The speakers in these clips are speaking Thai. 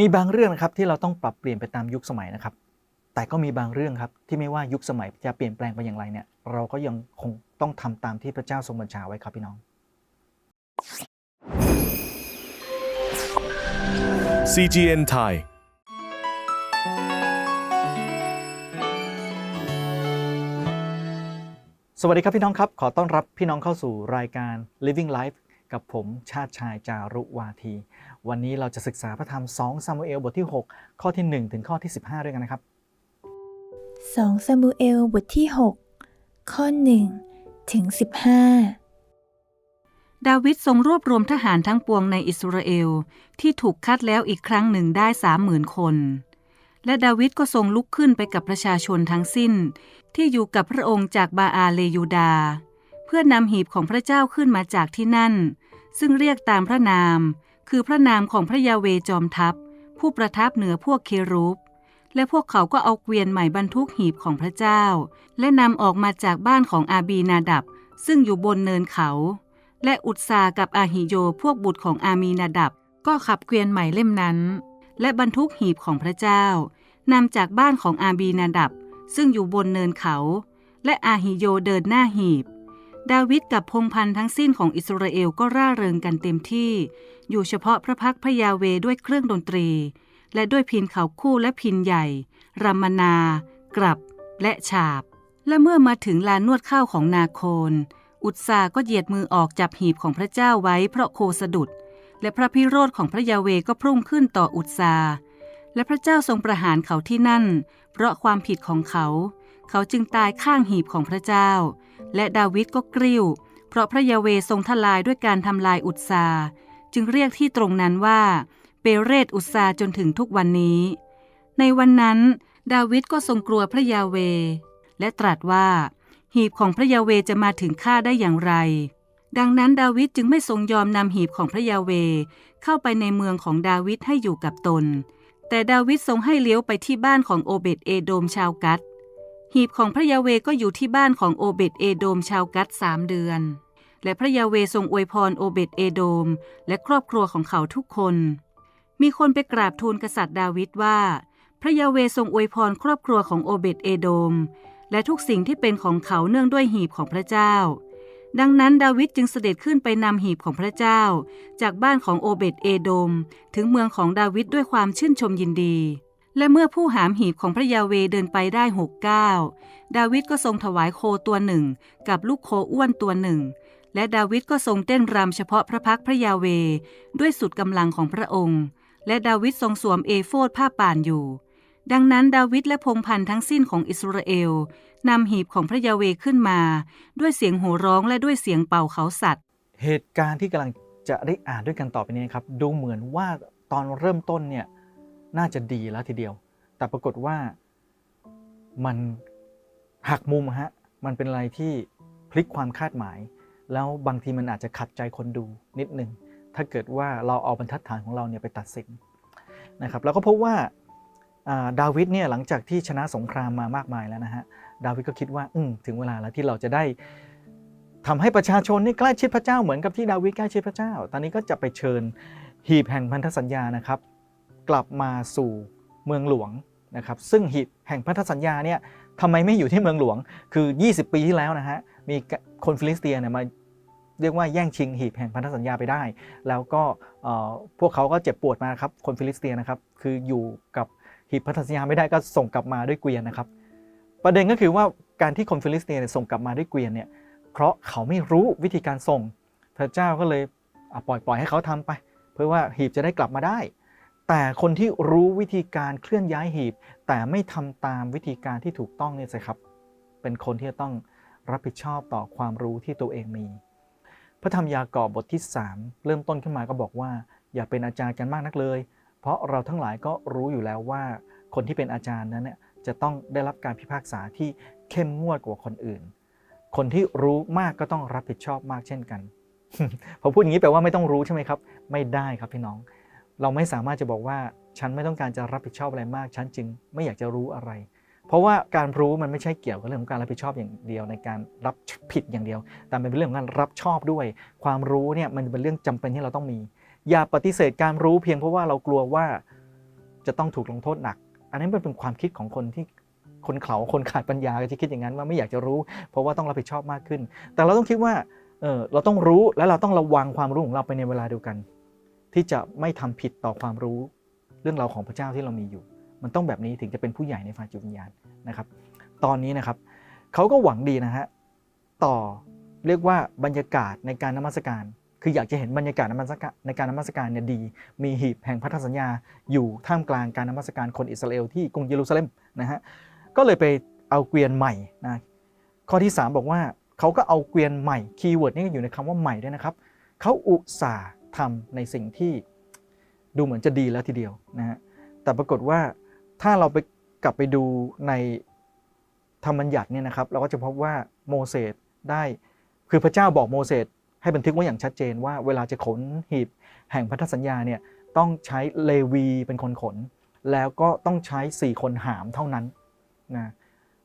มีบางเรื่องนะครับที่เราต้องปรับเปลี่ยนไปตามยุคสมัยนะครับ แต่ก็มีบางเรื่องครับที่ไม่ว่ายุคสมัยจะเปลี่ยนแปลงไปอย่างไรเนี่ยเราก็ยังคงต้องทำตามที่พระเจ้าทรงบัญชาไว้ครับพี่น้อง CGN Thai สวัสดีครับพี่น้องครับ ขอต้อนรับพี่น้องเข้าสู่รายการ Living Life กับผมชาติชายจารุวาที วันนี้เราจะศึกษาพระธรรม 2 ซามูเอลบทที่ 6 ข้อที่ 1 ถึงข้อที่ 15 ด้วยกันนะครับ 2 ซามูเอลบทที่ 6 ข้อ 1 ถึง 15 ดาวิดทรงรวบรวมทหารทั้งปวงในอิสราเอล ที่ถูกคัดแล้วอีกครั้งหนึ่งได้สามหมื่นคน และดาวิดก็ทรงลุกขึ้นไปกับประชาชนทั้งสิ้น ที่อยู่กับพระองค์จากบาอาเลยูดา เพื่อนำหีบของพระเจ้าขึ้นมาจากที่นั่น ซึ่งเรียกตามพระนาม คือพระนามของพระยาเวจอมทัพ ผู้ประทับเหนือพวกเครูปและพวกเขาก็เอาเกวียนใหม่บรรทุกหีบของพระเจ้า และนำออกมาจากบ้านของอาบีนาดับ ซึ่งอยู่บนเนินเขา และอุตสากับอาหิโยพวกบุตรของอามีนาดับ ก็ขับเกวียนใหม่เล่มนั้น และบรรทุกหีบของพระเจ้านำจากบ้านของอาบีนาดับ ซึ่งอยู่บนเนินเขา และอาหิโยเดินหน้าหีบ ดาวิดกับพงพันธ์ทั้งสิ้นของอิสราเอลก็ร่าเริงกันเต็มที่ อยู่เฉพาะพระพักพระยาเวด้วยเครื่องดนตรี และด้วยพินเขาคู่และพินใหญ่รำมนา กรับ และฉาบ และเมื่อมาถึงลานนวดข้าวของนาโคน อุตสาก็เหยียดมือออกจับหีบของพระเจ้าไว้เพราะโคสะดุด และพระพิโรธของพระยาเวก็พุ่งขึ้นต่ออุตสาและพระเจ้าทรงประหารเขาที่นั่น เพราะความผิดของเขา เขาจึงตายข้างหีบของพระเจ้า และดาวิดก็กริ้ว เพราะพระยาเวทรงทลายด้วยการทำลายอุตสาจึงเรียกที่ตรงนั้นว่าเปเรตอุตสาจนถึงทุกวันนี้ ในวันนั้น ดาวิดก็ทรงกลัวพระยาเว และตรัสว่า หีบของพระยาเวจะมาถึงข้าได้อย่างไร ดังนั้นดาวิดจึงไม่ทรงยอมนำหีบของพระยาเวเข้าไปในเมืองของดาวิดให้อยู่กับตน แต่ดาวิดทรงให้เลี้ยวไปที่บ้านของโอเบตเอโดมชาวกัด หีบของพระยาเวก็อยู่ที่บ้านของโอเบตเอโดมชาวกัดสามเดือน และพระยาเวทรงอวยพรโอเบตเอโดม และครอบครัวของเขาทุกคน มีคนไปกราบทูลกษัตริย์ดาวิดว่า พระยาเวทรงอวยพรครอบครัวของโอเบตเอโดม และทุกสิ่งที่เป็นของเขาเนื่องด้วยหีบของพระเจ้า ดังนั้นดาวิดจึงเสด็จขึ้นไปนำหีบของพระเจ้า จากบ้านของโอเบตเอโดม ถึงเมืองของดาวิดด้วยความชื่นชมยินดี และเมื่อผู้หามหีบของพระยาเวเดินไปได้หกก้าวดาวิดก็ทรงถวายโคตัวหนึ่ง กับลูกโคอ้วนตัวหนึ่ง และดาวิดก็ทรงเต้นรำเฉพาะพระพักพระยาเวด้วยสุดกำลังของพระองค์ และดาวิดทรงสวมเอโฟดผ้าป่านอยู่ ดังนั้นดาวิดและพงพันธ์ทั้งสิ้นของอิสราเอลนำหีบของพระยาเวขึ้นมา ด้วยเสียงโห่ร้องและด้วยเสียงเป่าเขาสัตว์ เหตุการณ์ที่กำลังจะได้อ่านด้วยกันต่อไปนี้ครับ ดูเหมือนว่าตอนเริ่มต้นเนี่ย น่าจะดีแล้วทีเดียว แต่ปรากฏว่ามันหักมุมฮะ มันเป็นอะไรที่พลิกความคาดหมาย แล้วบางทีมันอาจจะขัดใจคนดูนิดนึงถ้าเกิดว่าเราเอาบรรทัดฐานของเราเนี่ยไปตัดสินนะครับ แล้วก็พบว่าดาวิดเนี่ยหลังจากที่ชนะสงครามมามากมายแล้วนะฮะ ดาวิดก็คิดว่าอืถึงเวลาแล้วที่เราจะได้ทำให้ประชาชนนี่ใกล้ชิดพระเจ้าเหมือนกับที่ดาวิดใกล้ชิดพระเจ้า ตอนนี้ก็จะไปเชิญหีบแห่งพันธสัญญานะครับ กลับมาสู่เมืองหลวงนะครับซึ่งหีบแห่งพันธสัญญาเนี่ยทำไมไม่อยู่ที่เมืองหลวงคือ 20 ปีที่แล้วนะฮะมีคนฟิลิสเตียเนี่ยมาเรียกว่าแย่งชิงหีบแห่งพันธสัญญาไปได้ แล้วก็พวกเขาก็เจ็บปวดมาครับคนฟิลิสเตียนะครับคืออยู่กับหีบพันธสัญญาไม่ได้ก็ส่งกลับมาด้วยเกวียนนะครับประเด็นก็คือว่าการที่คนฟิลิสเตียเนี่ยส่งกลับมาด้วยเกวียนเนี่ยเพราะเขาไม่รู้วิธีการส่ง พระเจ้าก็เลยปล่อยปล่อยให้เขาทำไป เพื่อว่าหีบจะได้กลับมาได้ แต่คนที่รู้วิธีการเคลื่อนย้ายหีบ แต่ไม่ทำตามวิธีการที่ถูกต้องเนี่ยสิครับ เป็นคนที่จะต้องรับผิดชอบต่อความรู้ที่ตัวเองมี พระธรรมยากอบบทที่ 3 เริ่มต้นขึ้นมาก็บอกว่า อย่าเป็นอาจารย์กันมากนักเลย เพราะเราทั้งหลายก็รู้อยู่แล้วว่า คนที่เป็นอาจารย์นั้นเนี่ยจะต้องได้รับการพิพากษาที่เข้มงวดกว่าคนอื่น คนที่รู้มากก็ต้องรับผิดชอบมากเช่นกันพอพูดอย่างนี้แปลว่าไม่ต้องรู้ใช่ไหมครับ ไม่ได้ครับพี่น้อง เราไม่สามารถจะบอกว่าฉันไม่ต้องการจะรับผิดชอบอะไรมาก ฉันจึงไม่อยากจะรู้อะไร เพราะว่าการรู้มันไม่ใช่เกี่ยวกับเรื่องของการรับผิดชอบอย่างเดียว ในการรับผิดอย่างเดียว แต่มันเป็นเรื่องของการรับชอบด้วย ความรู้เนี่ยมันเป็นเรื่องจำเป็นที่เราต้องมี อย่าปฏิเสธการรู้เพียงเพราะว่าเรากลัวว่าจะต้องถูกลงโทษหนัก อันนี้มันเป็นความคิดของคนที่คนเขาคนขาดปัญญาก็จะคิดอย่างนั้นว่าไม่อยากจะรู้ เพราะว่าต้องรับผิดชอบมากขึ้น แต่เราต้องคิดว่าเออเราต้องรู้และเราต้องระวังความรู้ของเราไปในเวลาเดียวกัน ที่จะไม่ทำผิดต่อความรู้เรื่องราวของพระเจ้าที่เรามีอยู่ มันต้องแบบนี้ถึงจะเป็นผู้ใหญ่ในฝ่ายจิตวิญญาณนะครับ ตอนนี้นะครับเขาก็หวังดีนะฮะต่อเรียกว่าบรรยากาศในการนมัสการ คืออยากจะเห็นบรรยากาศในการนมัสการเนี่ยดี มีหีบแห่งพันธสัญญา อยู่ท่ามกลางการนมัสการคนอิสราเอลที่กรุงเยรูซาเล็มนะฮะก็เลยไปเอาเกวียนใหม่นะข้อที่ 3 บอกว่าเขาก็เอาเกวียนใหม่คีย์เวิร์ดนี่ก็อยู่ในคำว่าใหม่ด้วยนะครับเขาอุตส่าห์ ทำในสิ่งที่ดูเหมือนจะดีแล้วทีเดียวนะฮะแต่ปรากฏว่าถ้าเราไปกลับไปดูในธรรมบัญญัติเนี่ยนะครับ เราก็จะพบว่าโมเสสได้คือพระเจ้าบอกโมเสสให้บันทึกไว้อย่างชัดเจนว่าเวลาจะขนหีบแห่งพันธสัญญาเนี่ยต้องใช้เลวีเป็นคนขน แล้วก็ต้องใช้ 4 คนหามเท่านั้นนะ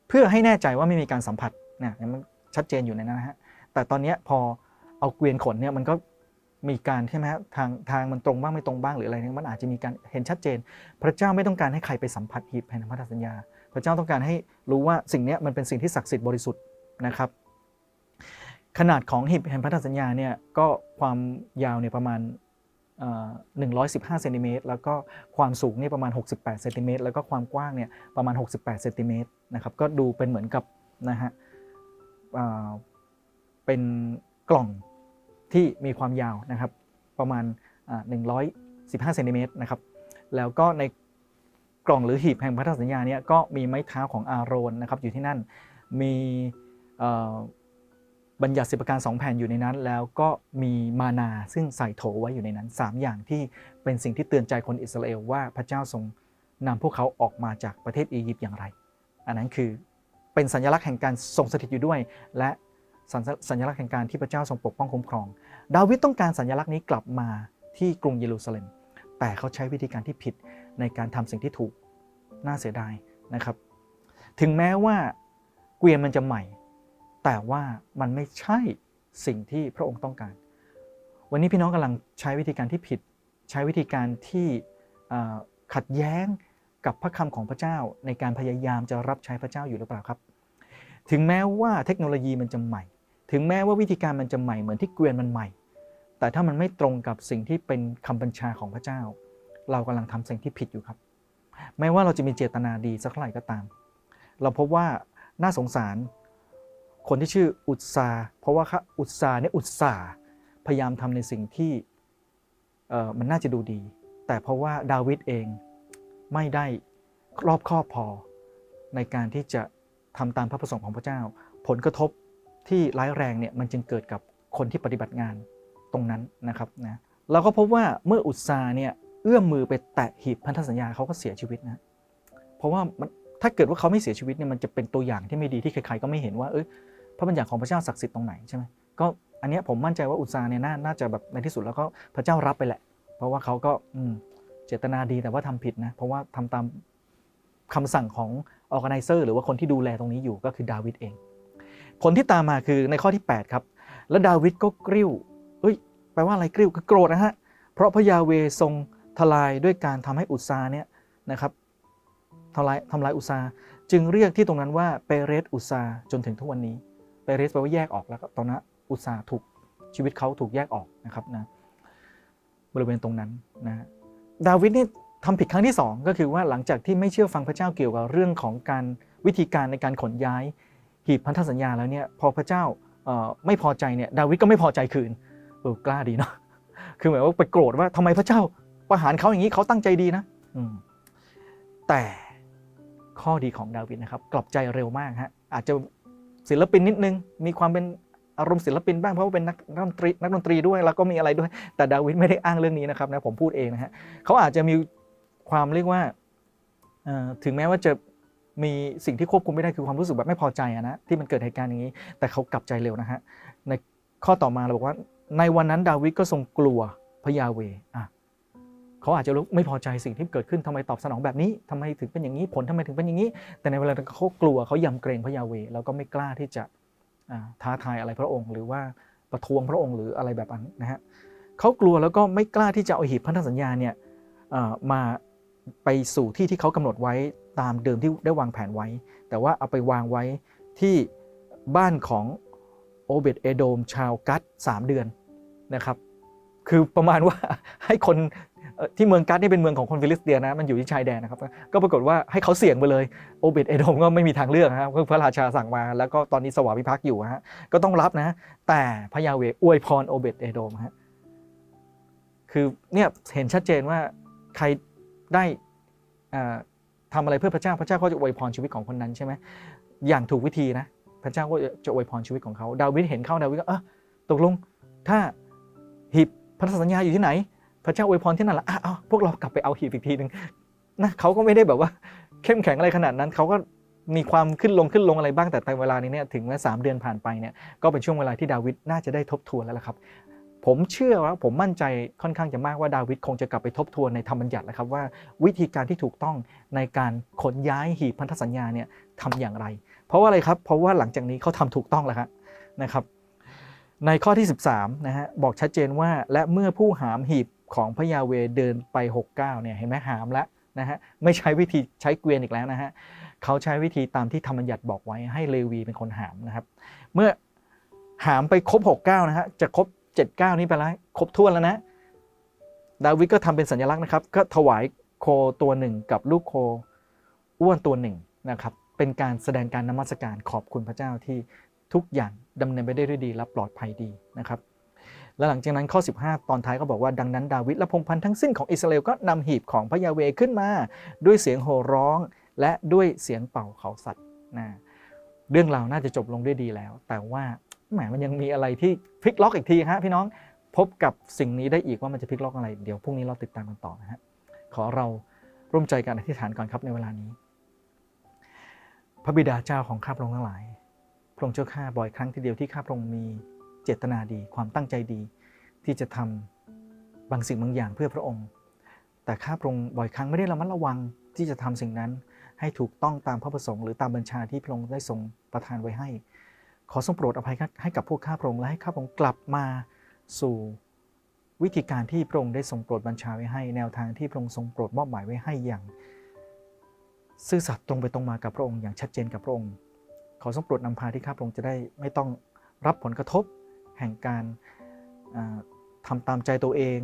เพื่อให้แน่ใจว่าไม่มีการสัมผัสนะมันชัดเจนอยู่ในนั้นนะฮะแต่ตอนนี้พอเอาเกวียนขนเนี่ยมันก็ มีการใช่ไหมฮะทางทางมันตรงบ้างไม่ตรงบ้างหรืออะไรเนี่ยมันอาจจะมีการเห็นชัดเจน พระเจ้าไม่ต้องการให้ใครไปสัมผัสหีบแห่งพันธสัญญา พระเจ้าต้องการให้รู้ว่าสิ่งนี้มันเป็นสิ่งที่ศักดิ์สิทธิ์บริสุทธิ์นะครับ ขนาดของหีบแห่งพันธสัญญาเนี่ยก็ความยาวเนี่ยประมาณเอ่อ115เซนติเมตรแล้วก็ความสูงเนี่ยประมาณ 68เซนติเมตรแล้วก็ความกว้างเนี่ยประมาณ 68เซนติเมตรนะครับก็ดูเป็นเหมือนกับนะฮะเอ่อเป็นกล่อง ที่มีความยาวนะครับประมาณอ่า115เซนติเมตรนะครับแล้วก็ในกล่องหรือหีบแห่งพันธสัญญาเนี่ยก็มีไม้เท้าของอาโรนนะครับอยู่ที่นั่นมีบัญญัติสิบประการสองแผ่นอยู่ในนั้น แล้วก็มีมานาซึ่งใส่โถไว้อยู่ในนั้น 3 อย่างที่เป็นสิ่งที่เตือนใจคนอิสราเอลว่าพระเจ้าทรงนำพวกเขาออกมาจากประเทศอียิปต์อย่างไร อันนั้นคือเป็นสัญลักษณ์แห่งการทรงสถิตอยู่ด้วย และ สัญสญลักษณ์แห่งการที่พระเจ้าทรงปกป้องคุ้มครอง ดาวิดต้องการสัญลักษณ์นี้กลับมาที่กรุงเยรูซาเล็ม แต่เขาใช้วิธีการที่ผิดในการทำสิ่งที่ถูกน่าเสียดายนะครับ ถึงแม้ว่าเกวียนมันจะใหม่ แต่ว่ามันไม่ใช่สิ่งที่พระองค์ต้องการ วันนี้พี่น้องกำลังใช้วิธีการที่ผิด ใช้วิธีการที่ขัดแย้งกับพระคำของพระเจ้าในการพยายามจะรับใช้พระเจ้าอยู่หรือเปล่าครับ ถึงแม้ว่าเทคโนโลยีมันจะใหม่ ถึงแม้ว่าวิธีการมันจะใหม่เหมือนที่เกวียนมันใหม่ แต่ถ้ามันไม่ตรงกับสิ่งที่เป็นคำบัญชาของพระเจ้า เรากำลังทำสิ่งที่ผิดอยู่ครับ ไม่ว่าเราจะมีเจตนาดีสักเท่าไหร่ก็ตาม เราพบว่าน่าสงสารคนที่ชื่ออุตสาเพราะว่าอุตสาเนี่ยอุตสาพยายามทำในสิ่งที่มันน่าจะดูดี แต่เพราะว่าดาวิดเองไม่ได้รอบคอบพอในการที่จะทำตามพระประสงค์ของพระเจ้า ผลกระทบ ที่ร้ายแรงเนี่ยมันจึงเกิดกับคนที่ปฏิบัติงานตรงนั้นนะครับนะเราก็พบว่าเมื่ออุตสาเนี่ยเอื้อมมือไปแตะหีบพันธสัญญาเขาก็เสียชีวิตนะเพราะว่ามันถ้าเกิดว่าเขาไม่เสียชีวิตเนี่ยมันจะเป็นตัวอย่างที่ไม่ดีที่ใครๆก็ไม่เห็นว่าเอยพระบัญญัติของพระเจ้าศักดิ์สิทธิ์ตรงไหนใช่ไหมก็อันนี้ผมมั่นใจว่าอุตสาเนี่ยน่าน่าจะแบบในที่สุดแล้วก็พระเจ้ารับไปแหละ เพราะว่าเขาก็อืมเจตนาดีแต่ว่าทำผิดนะเพราะว่าทำตามคำสั่งของออแกไนเซอร์หรือว่าคนที่ดูแลตรงนี้อยู่ก็คือดาวิดเอง ผลที่ตามมาคือในข้อที่ 8 ครับ แล้วดาวิดก็กริ้วเอ้ยแปลว่าอะไรกริ้วคือโกรธนะฮะ เพราะพระยาเวทรงทลายด้วยการทำให้อุตสาเนี่ยนะครับทำลายทำลายอุตสาจึงเรียกที่ตรงนั้นว่าเปเรสอุตสาจนถึงทุกวันนี้เปเรสแปลว่าแยกออกแล้วก็ตอนนั้นอุตสาถูกชีวิตเขาถูกแยกออกนะครับนะบริเวณตรงนั้นนะดาวิดนี่ทำผิดครั้งที่ 2 ก็คือว่าหลังจากที่ไม่เชื่อฟังพระเจ้าเกี่ยวกับเรื่องของการวิธีการในการขนย้าย หีบพันธสัญญาแล้วเนี่ยพอพระเจ้าไม่พอใจเนี่ยดาวิดก็ไม่พอใจคืนเออกล้าดีเนาะคือหมายว่าไปโกรธว่าทำไมพระเจ้าประหารเขาอย่างนี้เขาตั้งใจดีนะแต่ข้อดีของดาวิดนะครับ กลับใจเร็วมากฮะอาจจะศิลปินนิดนึง มีความเป็นอารมณ์ศิลปินบ้างเพราะว่าเป็นนักดนตรีนักดนตรีด้วยแล้วก็มีอะไรด้วย แต่ดาวิดไม่ได้อ้างเรื่องนี้นะครับนะผมพูดเองนะฮะเขาอาจจะมีความเรียกว่าถึงแม้ว่าจะ มีสิ่งที่ควบคุมไม่ได้คือความรู้สึกแบบไม่พอใจอะนะที่มันเกิดเหตุการณ์อย่างนี้ แต่เขากลับใจเร็วนะฮะในข้อต่อมาเราบอกว่า ในวันนั้นดาวิดก็ทรงกลัวพระยาเวอะเขาอาจจะรู้ไม่พอใจสิ่งที่เกิดขึ้นทำไมตอบสนองแบบนี้ทำไมถึงเป็นอย่างนี้ ผลทำไมถึงเป็นอย่างนี้ แต่ในเวลาเขากลัวเขายำเกรงพระยาเวแล้วก็ไม่กล้าที่จะท้าทายอะไรพระองค์ หรือว่าประท้วงพระองค์หรืออะไรแบบนั้นนะฮะเขากลัวแล้วก็ไม่กล้าที่จะเอาหีบพันธสัญญาเนี่ยมาไปสู่ที่ที่เขากำหนดไว้ ตามเดิมที่ได้วางแผนไว้ แต่ว่าเอาไปวางไว้ที่บ้านของโอเบตเอโดมชาวกัต3เดือนนะครับ คือประมาณว่าให้คนที่เมืองกัตนี่เป็นเมืองของคนฟิลิสเตียนะมันอยู่ที่ชายแดนนะครับ ก็ปรากฏว่าให้เขาเสี่ยงไปเลยโอเบตเอโดมก็ไม่มีทางเลือกนะครับคือพระราชาสั่งมา แล้วก็ตอนนี้สวามิภักดิ์อยู่ฮะก็ต้องรับนะ แต่พระยาเวอวยพรโอเบตเอโดมฮะคือเนี่ยเห็นชัดเจนว่าใครได้ อ่าทำอะไรเพื่อพระเจ้าพระเจ้าก็จะอวยพรชีวิตของคนนั้นใช่ไหมอย่างถูกวิธีนะ พระเจ้าก็จะอวยพรชีวิตของเขา ดาวิดเห็นเข้าดาวิดก็เออตกลง ถ้าหีบพันธสัญญาอยู่ที่ไหน พระเจ้าอวยพรที่นั่นละอะเอพวกเรากลับไปเอาหีบอีกทีหนึ่งนะเขาก็ไม่ได้แบบว่าเข้มแข็งอะไรขนาดนั้นเขาก็มีความขึ้นลงขึ้นลงอะไรบ้างแต่ในเวลานี้เนี่ยถึงแม้สามเดือนผ่านไปเนี่ยก็เป็นช่วงเวลาที่ดาวิดน่าจะได้ทบทวนแล้วละครับ ผมเชื่อว่าผมมั่นใจค่อนข้างจะมากว่าดาวิดคงจะกลับไปทบทวนในธรรมบัญญัติแล้วครับว่าวิธีการที่ถูกต้องในการขนย้ายหีบพันธสัญญาเนี่ยทำอย่างไร เพราะว่าอะไรครับ เพราะว่าหลังจากนี้เขาทำถูกต้องแล้วครับนะครับในข้อที่ 13นะฮะบอกชัดเจนว่าและเมื่อผู้หามหีบของพระยาเวเดินไป 69เนี่ยเห็นไหมหามแล้วนะฮะไม่ใช้วิธีใช้เกวียนอีกแล้วนะฮะเขาใช้วิธีตามที่ธรรมบัญญัติบอกไว้ให้เลวีเป็นคนหามนะครับ เมื่อหามไปครบ 69นะฮะจะครบ 79 นี้ไปแล้วครบถ้วนแล้วนะ ดาวิดก็ทำเป็นสัญลักษณ์นะครับ ก็ถวายโคตัวหนึ่งกับลูกโคอ้วนตัวหนึ่งนะครับ เป็นการแสดงการนมัสการขอบคุณพระเจ้าที่ทุกอย่างดำเนินไปได้ด้วยดีและปลอดภัยดีนะครับ และหลังจากนั้นข้อ 15 ตอนท้ายก็บอกว่าดังนั้นดาวิดและพงพันธ์ทั้งสิ้นของอิสราเอลก็นำหีบของพระยาเวขึ้นมา ด้วยเสียงโห่ร้อง และด้วยเสียงเป่าเขาสัตว์นะเรื่องราวน่าจะจบลงด้วยดีแล้ว แต่ว่า แหมมันยังมีอะไรที่พลิกล็อกอีกทีฮะพี่น้องพบกับสิ่งนี้ได้อีกว่ามันจะพลิกล็อกอะไร เดี๋ยวพรุ่งนี้เราติดตามกันต่อนะฮะขอเราร่วมใจกันอธิษฐานก่อนครับในเวลานี้ พระบิดาเจ้าของข้าพระองค์ทั้งหลาย พระองค์เจ้าข้าบ่อยครั้งทีเดียวที่ข้าพระองค์มีเจตนาดี ความตั้งใจดี ที่จะทำบางสิ่งบางอย่างเพื่อพระองค์ แต่ข้าพระองค์บ่อยครั้งไม่ได้ระมัดระวังที่จะทำสิ่งนั้น ให้ถูกต้องตามพระประสงค์หรือตามบัญชาที่พระองค์ได้ทรงประทานไว้ให้ ขอทรงโปรดอภัยให้กับพวกข้าพระองค์และให้ข้าพระองค์กลับมาสู่วิธีการที่พระองค์ได้ทรงโปรดบัญชาไว้ให้ แนวทางที่พระองค์ทรงโปรดมอบหมายไว้ให้อย่าง ซื่อสัตย์ตรงไปตรงมากับพระองค์อย่างชัดเจนกับพระองค์ ขอทรงโปรดนำพาที่ข้าพระองค์จะได้ไม่ต้องรับผลกระทบแห่งการอ่าทำตามใจตัวเอง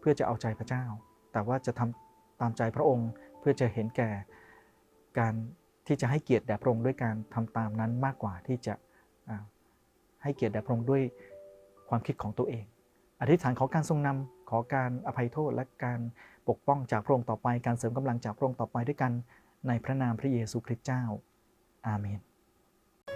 เพื่อจะเอาใจพระเจ้า แต่ว่าจะทำตามใจพระองค์เพื่อจะเห็นแก่การที่จะให้เกียรติแด่พระองค์ด้วยการทำตามนั้นมากกว่าที่จะ ให้เกียรติแด่พระองค์ด้วยความคิดของตัวเอง อธิษฐานขอการทรงนำขอการอภัยโทษและการปกป้องจากพระองค์ต่อไป การเสริมกำลังจากพระองค์ต่อไปด้วยกันในพระนามพระเยซูคริสต์เจ้า อาเมน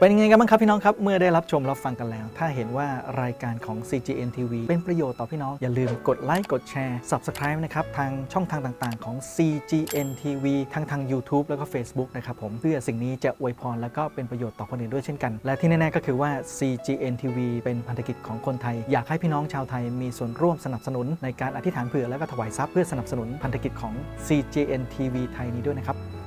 เป็นยังไงกันบ้างครับพี่น้องครับ เมื่อได้รับชมรับฟังกันแล้ว ถ้าเห็นว่ารายการของ CGN TV เป็นประโยชน์ต่อพี่น้อง อย่าลืมกดไลค์กดแชร์ Subscribe นะครับ ทางช่องทางต่างๆ ของ CGN TV ทั้งทาง YouTube แล้วก็ Facebook นะครับผมเพื่อสิ่งนี้จะอวยพรแล้วก็เป็นประโยชน์ต่อคนอื่นด้วยเช่นกัน และที่แน่ๆก็คือว่า CGN TV เป็นพันธกิจของคนไทย อยากให้พี่น้องชาวไทยมีส่วนร่วมสนับสนุนในการอธิษฐานเผื่อและก็ถวายทรัพย์เพื่อสนับสนุนพันธกิจของ CGN TV ไทยนี้ด้วยนะครับ